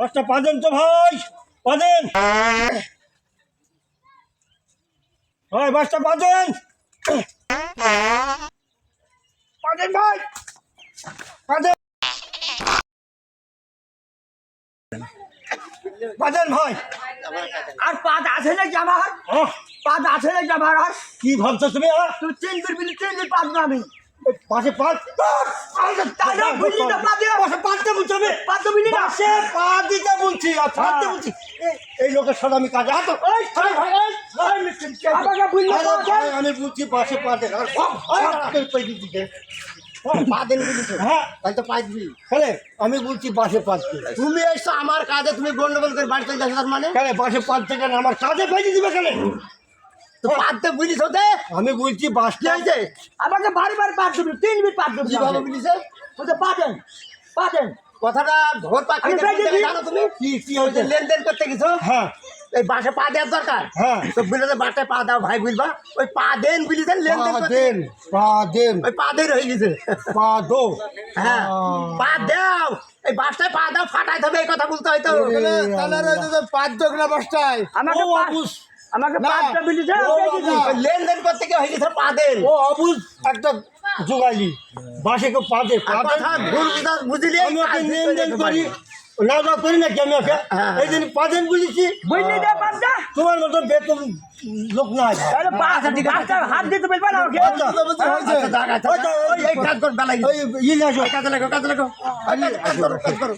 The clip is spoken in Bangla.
বাসটা পাদেন তো ভাই পাদেন ভাই বাসটা পাদেন পাদেন ভাই। ভাই। আর পাত আছে আমার? আমার? আর কি ভাবছ তুমি দিন পাত না আমি পাশে পাঁচ না পাত পাশে পা দিতে বলছি আর ছাড়তে বলছি। এই- লোকের সাথে আমি কাজে হাত এই ভাই ভাই আমাকে বুঝলি আমি বলছি পাশে পা দেন আর পাই দিতে পা দেন বলিস হ্যাঁ। তাই তো পাই দিবি। তাহলে? আমি বলছি পাশে পাঁচ তুমি এসছো আমার কাজে তুমি গন্ডগোল করে বাড়িতে যাচ্ছ তার মানে? কেন পাশে পাঁচ থেকে আমার কাজে পাইতে দিবে কেন? পাতে বুঝিস হতে আমি বলছি বাসটা হয়েছে আমাকে বাড়ি বাড়ি পাত দিবি তিন মিনিট পাত দিবি বুঝিছে বলতে পাতেন পাতেন কথাটা ঘোর পাখি আমি জানো তুমি? কি কি হয়েছে লেনদেন করতে গেছো? হ্যাঁ। এই বাসে পা দেওয়ার দরকার? হ্যাঁ। তো পা দাও ভাই বুঝবা ওই পা দেন বুঝিছে লেনদেন দেন পা দেন। ওই পা দেন হয়ে গেছে। পা দো হ্যাঁ পা দাও। এই বাসটায় পা দাও ফাটাইতে হবে এই কথা বলতে হয়তো পাঁচ দোকলা বস্তায় আমাকে লেনদেন করতে গিয়ে হয়ে গেছে পা দেন। ও অবুজ একটা জোগাইলি বাসে কেউ পা দে পা আর দে কথা ভুল বুঝা- বুঝলি আমি ওকে লেনদেন করি না। না করি না কি আমি ওকে? হ্যাঁ। এই জন্য পাদেন বুঝেছি। বুঝলি না পাতটা তোমার মতো বেতন লোক নাই। তাহলে পাত পাতটা হাত দিতে পারবে না ওকে? আচ্ছা, আচ্ছা, যাক, আচ্ছা, ওই কাজ কর ওই ইয়ে আসো। কাজে লাগো কাজে লাগো। কাজ করো কাজ করো